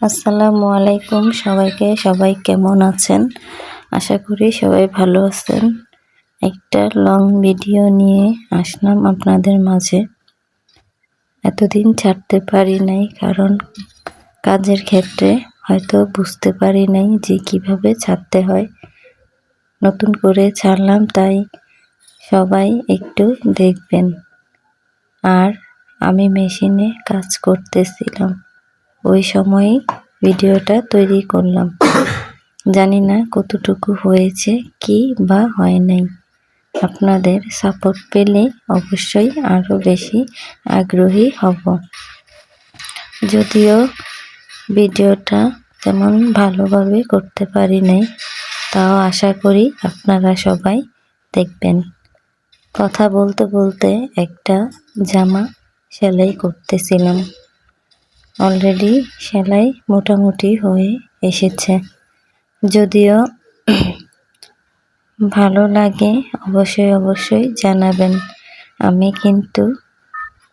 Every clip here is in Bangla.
আসসালামু আলাইকুম সবাইকে, সবাই কেমন আছেন? আশা করি সবাই ভালো আছেন। একটা লং ভিডিও নিয়ে আসলাম আপনাদের মাঝে। এতদিন ছাড়তে পারি নাই, কারণ কাজের ক্ষেত্রে হয়তো বুঝতে পারি নাই যে কীভাবে ছাড়তে হয়। নতুন করে ছাড়লাম, তাই সবাই একটু দেখবেন। আর আমি মেশিনে কাজ করতেছিলাম। ওই সময়ই ভিডিওটা তৈরি করলাম। জানি না কতটুকু হয়েছে, কি বা হয় নাই। আপনাদের সাপোর্ট পেলে অবশ্যই আরও বেশি আগ্রহী হব। যদিও ভিডিওটা তেমন ভালোভাবে করতে পারি নাই, তাও আশা করি আপনারা সবাই দেখবেন। কথা বলতে বলতে একটা জামা সেলাই করতেছিলাম। অলরেডি সেলাই মোটামুটি হয়ে এসেছে। যদিও ভালো লাগে, অবশ্যই অবশ্যই জানাবেন। আমি কিন্তু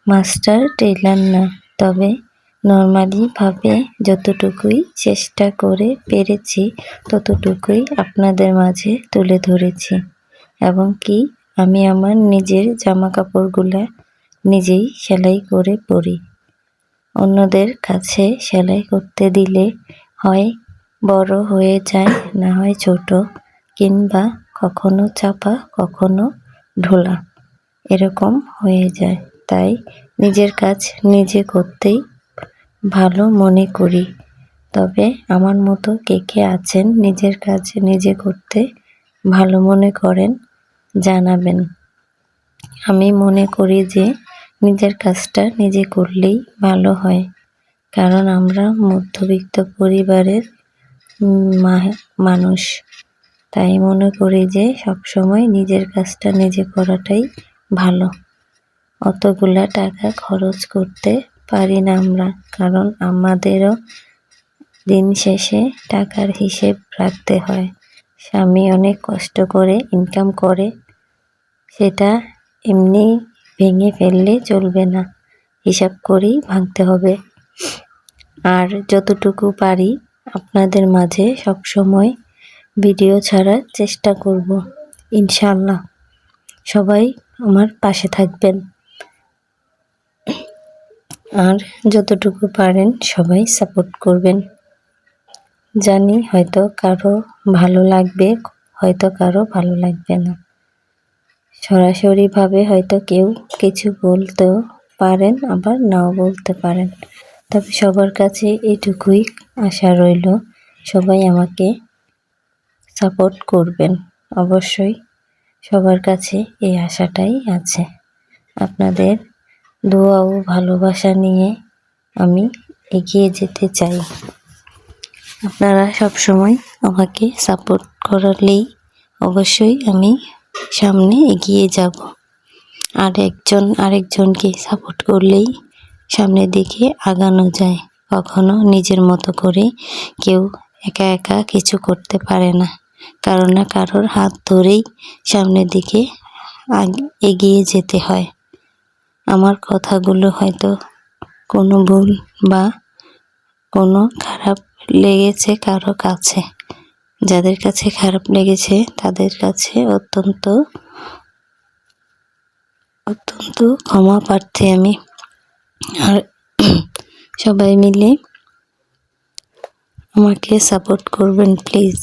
মাস্টার টেইলার না, তবে নর্মালিভাবে যতটুকুই চেষ্টা করে পেরেছি, ততটুকুই আপনাদের মাঝে তুলে ধরেছি। এবং কি, আমি আমার নিজের জামা কাপড়গুলা নিজেই সেলাই করে পরি। অন্যদের কাছে সেলাই করতে দিলে হয় বড় হয়ে যায়, না হয় ছোট, কিংবা কখনো চাপা, কখনো ঢোলা। এরকম হয়ে যায়। তাই নিজের কাজ নিজে করতেই ভালো মনে করি। তবে আমার মতো কে কে আছেন নিজের কাজ নিজে করতে ভালো মনে করেন, জানাবেন। আমি মনে করি যে নিজের কাজটা নিজে করলেই ভালো হয়। কারণ আমরা মধ্যবিত্ত পরিবারের মানুষ। তাই মনে করি যে সবসময় নিজের কাজটা নিজে করাটাই ভালো। অতগুলা টাকা খরচ করতে পারি না আমরা, কারণ আমাদেরও দিন শেষে টাকার হিসেব রাখতে হয়। স্বামী অনেক কষ্ট করে ইনকাম করে, সেটা এমনি ভেঙে ফেললে চলবে না। হিসাব করেই ভাঙতে হবে। আর যতটুকু পারি আপনাদের মাঝে সবসময় ভিডিও ছাড়ার চেষ্টা করব ইনশাল্লাহ সবাই আমার পাশে থাকবেন। আর যতটুকু পারেন সবাই সাপোর্ট করবেন। জানি হয়তো কারও ভালো লাগবে, হয়তো কারও ভালো লাগবে না। সরাসরিভাবে হয়তো কেউ কিছু বলতেও পারেন, আবার নাও বলতে পারেন। তবে সবার কাছে এটুকুই আশা রইল, সবাই আমাকে সাপোর্ট করবেন। অবশ্যই সবার কাছে এই আশাটাই আছে। আপনাদের দোয়া ও ভালোবাসা নিয়ে আমি এগিয়ে যেতে চাই। আপনারা সব সময় আমাকে সাপোর্ট করালেই অবশ্যই আমি সামনে এগিয়ে যাব। আর একজন আরেকজনকে সাপোর্ট করলেই সামনের দিকে আগানো যায়। কখনো নিজের মতো করে কেউ একা একা কিছু করতে পারে না। কারও না কারোর হাত ধরেই সামনের দিকে এগিয়ে যেতে হয়। আমার কথাগুলো হয়তো কোনো ভুল বা কোনো খারাপ লেগেছে কারও কাছে। যাদের কাছে খারাপ লেগেছে, তাদের কাছে অত্যন্ত অত্যন্ত ক্ষমা প্রার্থী আমি। আর সবাই মিলে আমাকে সাপোর্ট করবেন প্লিজ